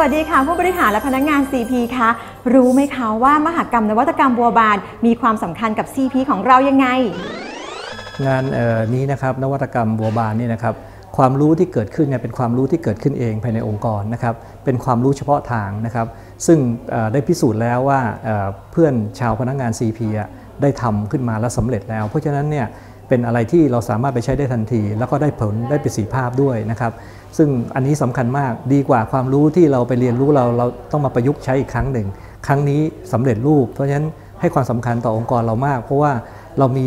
วัสดีค่ะ ผู้บริหารและพนักงาน CP คะรู้ไหมคะว่ามหกรรมนวัตกรรมบัวบาน มีความสำคัญกับ CP ของเรายังไง งานนี้นะครับนวัตกรรมบัวบานนี่นะครับความรู้ที่เกิดขึ้นเนี่ยเป็นความรู้ที่เกิดขึ้นเองภายในองค์กรนะครับเป็นความรู้เฉพาะทางนะครับ ซึ่งได้พิสูจน์แล้วว่าเพื่อนชาวพนักงาน CP ได้ทำขึ้นมาแล้วสำเร็จแล้ว เพราะฉะนั้นเนี่ย เป็นอะไรที่เราสามารถไปใช้ได้ทันที แล้วก็ได้ผลได้ประสิทธิภาพด้วยนะครับ ซึ่งอันนี้สำคัญมากดีกว่าความรู้ที่เราไปเรียนรู้เราเราต้องมาประยุกต์ใช้อีกครั้งหนึ่ง ครั้งนี้สำเร็จรูป เพราะฉะนั้นให้ความสำคัญต่อองค์กรเรามาก เพราะว่าเรามี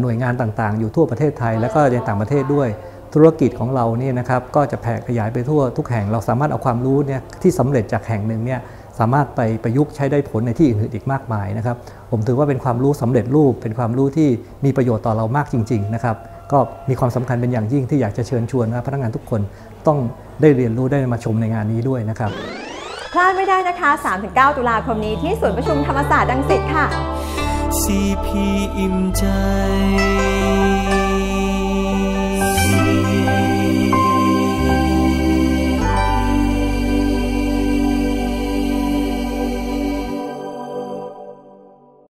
หน่วยงานต่างๆ อยู่ทั่วประเทศไทย แล้วก็ในต่างประเทศด้วย ธุรกิจของเราเนี่ยนะครับก็จะแผ่ขยายไปทั่วทุกแห่งเราสามารถเอาความรู้เนี่ยที่สำเร็จจากแห่งหนึ่งเนี่ย สามารถไปประยุกต์ใช้ได้ผลในที่อื่นๆอีกมากมายนะครับ ผมถือว่าเป็นความรู้สำเร็จรูป เป็นความรู้ที่มีประโยชน์ต่อเรามากจริง ๆ นะครับ ก็มีความสำคัญเป็นอย่างยิ่งที่อยากจะเชิญชวนนะพนักงานทุกคนต้องได้เรียนรู้ได้มาชมในงานนี้ด้วยนะครับ พลาดไม่ได้นะคะ 3-9 ตุลาคมนี้ที่ศูนย์ประชุมธรรมศาสตร์ดังสิตค่ะ CP อิ่มใจ